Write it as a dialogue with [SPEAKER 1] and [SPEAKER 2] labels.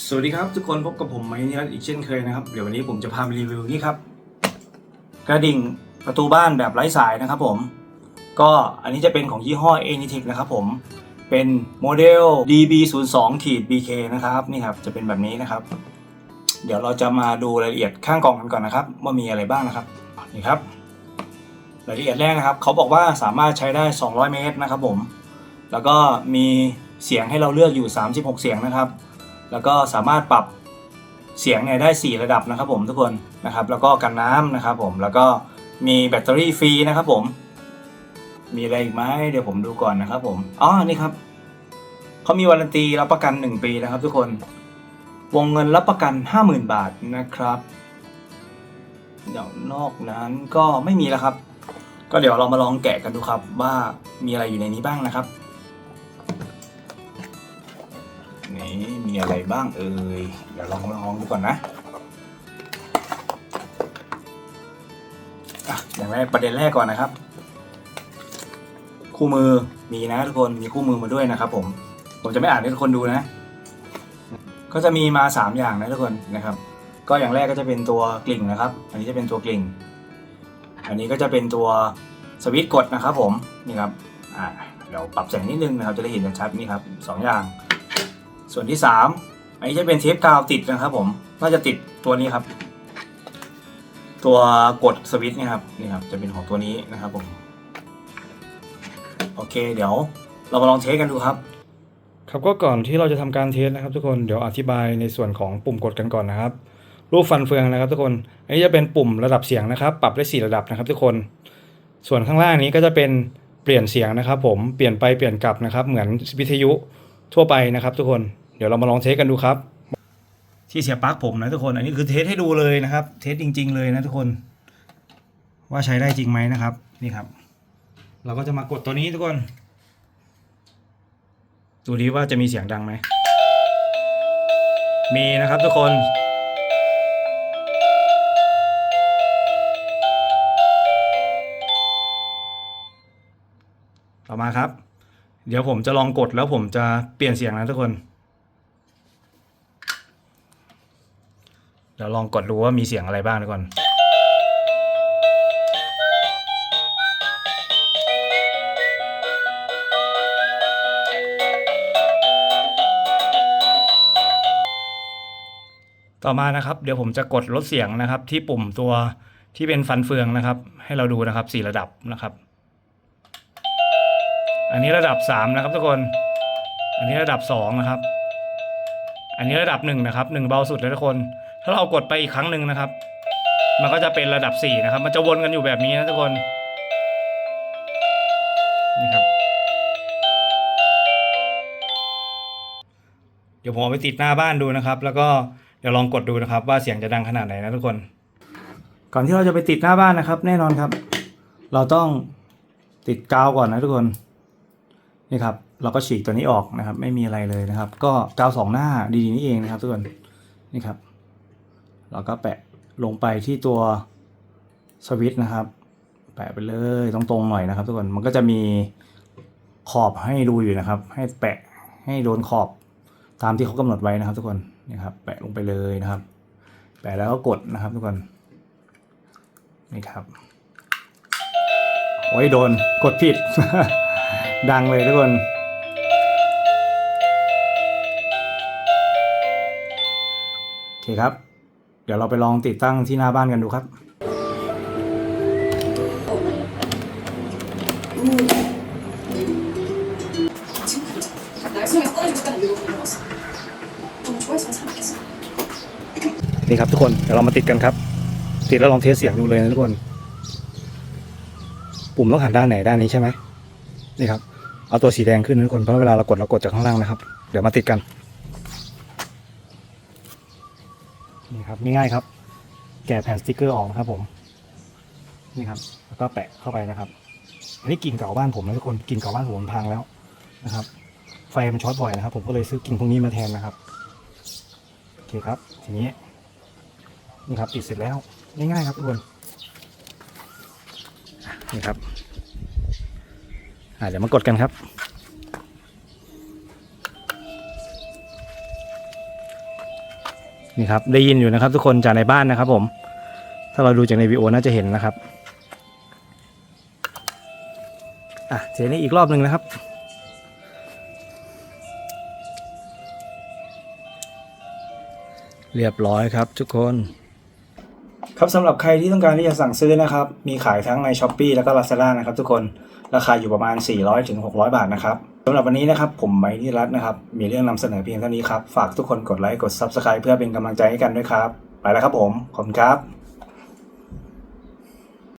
[SPEAKER 1] สวัสดีครับทุกคนพบกับผมไมค์นิรัตน์อีกเช่นเคยนะครับ เดี๋ยววันนี้ผมจะพามารีวิวนี่ครับ กระดิ่งประตูบ้านแบบไร้สายนะครับผม ก็อันนี้จะเป็นของยี่ห้อ a n i t e c นะครับผมเป็นโมเดล DB02 ขีด BK นะครับนี่ครับจะเป็นแบบนี้นะครับ เดี๋ยวเราจะมาดูรายละเอียดข้างกล่องกันก่อนนะครับ ว่ามีอะไรบ้างนะครับนี่ครับรายละเอียดแรกนะครับ เขาบอกว่าสามารถใช้ได้ 200 เมตรนะครับผม แล้วก็มีเสียงให้เราเลือกอยู่ 36 เสียงนะครับ แล้วก็สามารถปรับเสียงเนี่ยได้ 4 ระดับนะครับผมทุกคนนะครับ แล้วก็กันน้ำนะครับผมแล้วก็มีแบตเตอรี่ฟรีนะครับผม มีอะไรอีกไหมเดี๋ยวผมดูก่อนนะครับผมอ๋อนี่ครับเขามีวารันตีรับประกัน 1 ปีนะครับ ทุกคนวงเงินรับประกัน 50,000 บาทนะครับเดี๋ยวนอกนั้นก็ไม่มีแล้วครับ ก็เดี๋ยวเรามาลองแกะกันดูครับว่ามีอะไรอยู่ในนี้บ้างนะครับ นี่มีอะไรบ้างเอ่ยเดี๋ยวลองลองดูก่อนนะอย่างแรกประเด็นแรกก่อนนะครับ คู่มือมีนะทุกคนมีคู่มือมาด้วยนะครับ ผมผมจะไม่อ่านให้ทุกคนดูนะ ก็จะมีมา3อย่างนะทุกคนนะครับ ก็อย่างแรกก็จะเป็นตัวกลิ่งนะครับ อันนี้จะเป็นตัวกลิ่ง อันนี้ก็จะเป็นตัวสวิตช์กดนะครับ ผมนี่ครับอ่าเดี๋ยวปรับแสงนิดนึงนะครับจะได้เห็นชัดนี่ครับสองอย่าง ส่วนที่ 3 อันนี้จะเป็นเทปกาวติดนะครับผม น่าจะติดตัวนี้ครับ ตัวกดสวิตช์นี่ครับนี่ครับ จะเป็นของตัวนี้นะครับผม โอเค เดี๋ยวเรามาลองเทสกันดูครับ
[SPEAKER 2] ครับก็ก่อนที่เราจะทำการเทสนะครับ ทุกคน เดี๋ยวอธิบายในส่วนของปุ่มกดกันก่อนนะครับ รูปฟันเฟืองนะครับ ทุกคน อันนี้จะเป็นปุ่มระดับเสียงนะครับ ปรับได้ 4 ระดับนะครับ ทุกคน ส่วนข้างล่างนี้ก็จะเป็นเปลี่ยนเสียงนะครับ ผม เปลี่ยนไปเปลี่ยนกลับนะครับ เหมือนวิทยุทั่วไปนะครับทุกคน ดี๋ยวเรามาลองเทสกันดูครับ
[SPEAKER 1] ที่เสียบปลั๊กผมนะทุกคน อันนี้คือเทสให้ดูเลยนะครับ เทสจริง ๆ เลยนะทุกคน ว่าใช้ได้จริงไหมนะครับ นี่ครับ เราก็จะมากดตัวนี้ทุกคน ดูดีว่าจะมีเสียงดังไหม มีนะครับทุกคนต่อมาครับ เดี๋ยวผมจะลองกดแล้วผมจะเปลี่ยนเสียงนะทุกคน เดี๋ยวลองกดดูว่ามีเสียงอะไรบ้างทุกคนต่อมานะครับเดี๋ยวผมจะกดลดเสียงนะครับ ที่ปุ่มตัวที่เป็นฟันเฟืองนะครับ ให้เราดูนะครับสี่ระดับนะครับ อันนี้ระดับสามนะครับทุกคน อันนี้ระดับสองนะครับ อันนี้ระดับหนึ่งนะครับหนึ่งเบาสุดเลยทุกคน ถ้าเรากดไปอีกครั้งหนึ่งนะครับ มันก็จะเป็นระดับสี่นะครับ มันจะวนกันอยู่แบบนี้นะทุกคนนี่ครับ เดี๋ยวผมเอาไปติดหน้าบ้านดูนะครับ แล้วก็เดี๋ยวลองกดดูนะครับ ว่าเสียงจะดังขนาดไหนนะทุกคน ก่อนที่เราจะไปติดหน้าบ้านนะครับ แน่นอนครับ เราต้องติดกาวก่อนนะทุกคนนี่ครับเราก็ฉีกตัวนี้ออกนะครับ ไม่มีอะไรเลยนะครับ ก็กาวสองหน้าดีๆนี่เองนะครับทุกคนนี่ครับ เราก็แปะลงไปที่ตัวสวิตช์นะครับ แปะไปเลยตรงๆหน่อยนะครับ ทุกคนมันก็จะมีขอบให้ดูอยู่นะครับ ให้แปะให้โดนขอบตามที่เขากำหนดไว้นะครับ ทุกคนนี่ครับ แปะลงไปเลยนะครับ แปะแล้วก็กดนะครับ ทุกคนนี่ครับโอ้ยโดนกดผิด ดังเลยทุกคนโอเคครับ เดี๋ยวเราไปลองติดตั้งที่หน้าบ้านกันดูครับนี่ครับทุกคนเดี๋ยวเรามาติดกันครับ ติดแล้วลองเทสเสียงดูเลยนะทุกคน ปุ่มต้องหันด้านไหนด้านนี้ใช่ไหมนี่ครับเอาตัวสีแดงขึ้นนะทุกคนเพราะเวลาเรากดเรากดจากข้างล่างนะครับ เดี๋ยวมาติดกัน นี่ครับง่ายๆครับ แกะแผ่นสติกเกอร์ออกนะครับผม นี่ครับ แล้วก็แปะเข้าไปนะครับอันนี้กิ่งเก่าบ้านผมนะทุกคนกิ่งเก่าบ้านผมพังแล้วนะครับ ไฟมันช็อตบ่อยนะครับ ผมก็เลยซื้อกิ่งพวกนี้มาแทนนะครับโอเคครับ ทีนี้นี่ครับติดเสร็จแล้วง่ายๆครับทุกคนนี่ครับอาเดี๋ยวมากดกันครับ
[SPEAKER 2] นี่ครับได้ยินอยู่นะครับ ทุกคนจากในบ้านนะครับ ผม ถ้าเราดูจากในวีดีโอน่าจะเห็นนะครับอะเทนี่อีกรอบหนึ่งนะครับเรียบร้อยครับทุกคน
[SPEAKER 1] ครับสำหรับใครที่ต้องการที่จะสั่งซื้อนะครับ มีขายทั้งใน s h อ p e e แล้วก็ Lazada นะครับทุกคน ราคาอยู่ประมาณ 400ถึง600 บาทนะครับ สำหรับวันนี้นะครับ ผมไมค์นิรัตน์นะครับ มีเรื่องนำเสนอเพียงเท่านี้ครับ ฝากทุกคนกดไลค์ กด Subscribe เพื่อเป็นกำลังใจให้กันด้วยครับ ไปแล้วครับผม ขอบคุณครับ